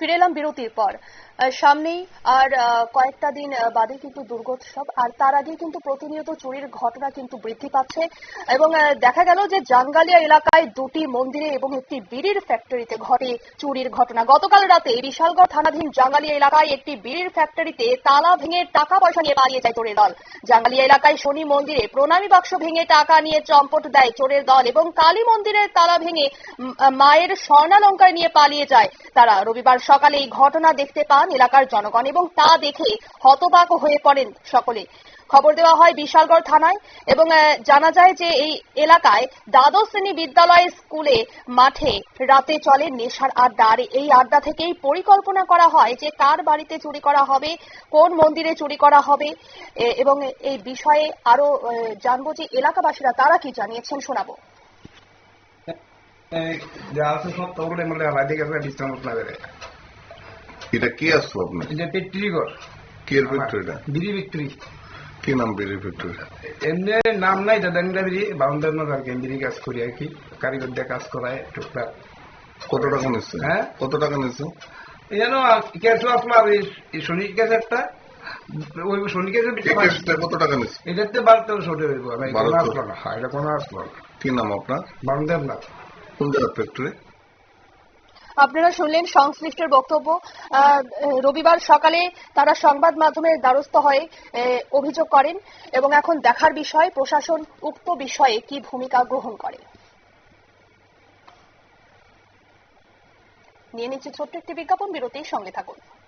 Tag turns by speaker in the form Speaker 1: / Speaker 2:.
Speaker 1: ফিরে এলাম বিরতির পর। সামনেই আর কয়েকটা দিন বাদে কিন্তু দুর্গোৎসব, আর তার আগে কিন্তু প্রতিনিয়ত চুরির ঘটনা কিন্তু বৃদ্ধি পাচ্ছে এবং দেখা গেল যে জাঙ্গালিয়া এলাকায় দুটি মন্দিরে এবং একটি বিড়ির ফ্যাক্টরিতে ঘটে চুরির ঘটনা। গতকাল রাতে বিশালগড় থানাধীন জাঙ্গালিয়া এলাকায় একটি বিড়ির ফ্যাক্টরিতে তালা ভেঙে টাকা পয়সা নিয়ে পালিয়ে যায় চোরের দল। জাঙ্গালিয়া এলাকায় শনি মন্দিরে প্রণামী বাক্স ভেঙে টাকা নিয়ে চম্পট দেয় চোরের দল এবং কালী মন্দিরের তালা ভেঙে মায়ের স্বর্ণালঙ্কার নিয়ে পালিয়ে যায় তারা। রবিবার সকালে এই ঘটনা দেখতে পান এলাকার জনগণ এবং তা দেখে হতবাক হয়ে পড়েন সকলে। খবর দেওয়া হয় বিশালগড় থানায় এবং জানা যায় যে এই এলাকায় দ্বাদশ শ্রেণি বিদ্যালয় স্কুলে মাঠে রাতে চলে নেশার আড্ডা। আর এই আড্ডা থেকেই পরিকল্পনা করা হয় যে কার বাড়িতে চুরি করা হবে, কোন মন্দিরে চুরি করা হবে এবং এই বিষয়ে আরও জানব যে এলাকাবাসীরা তারা কি জানিয়েছেন শোনাবো।
Speaker 2: এটা কি আসছো আপনি
Speaker 3: এটা পেট্রি ঘর
Speaker 2: কি এর ফ্যাক্টরিটা
Speaker 3: বিড়ি বিক্রি।
Speaker 2: কি নাম বেরি ফ্যাক্টরি
Speaker 3: এমনি নাম নাই দাদা বিড়ি আর কি বিড়ি কাজ করি আর কি। কারিগর দিয়ে কাজ করায় টুকটাক।
Speaker 2: কত টাকা নিচ্ছে?
Speaker 3: হ্যাঁ?
Speaker 2: কত টাকা নিচ্ছে?
Speaker 3: যেন ক্যাশ আপনার এই এই শনি ক্যাশ একটা ওই শনি ক্যাশ
Speaker 2: কত টাকা নিচ্ছে?
Speaker 3: এটাতে বারোটা সরে হইব আমি আসলো হ্যাঁ এটা কোনো আসলো না।
Speaker 2: কি নাম আপনার?
Speaker 3: বাউন্ডার না
Speaker 2: কোন জায়গার ফ্যাক্টরি
Speaker 1: আপনারা শুনলেন সংশ্লিষ্টের বক্তব্য। রবিবার সকালে তারা সংবাদ মাধ্যমের দ্বারস্থ হয়ে অভিযোগ করেন এবং এখন দেখার বিষয়, প্রশাসন উক্ত বিষয়ে কি ভূমিকা গ্রহণ করে। নিয়ে নিচ্ছে ছোট্ট একটি বিজ্ঞাপন, বিরতির সঙ্গে থাকুন।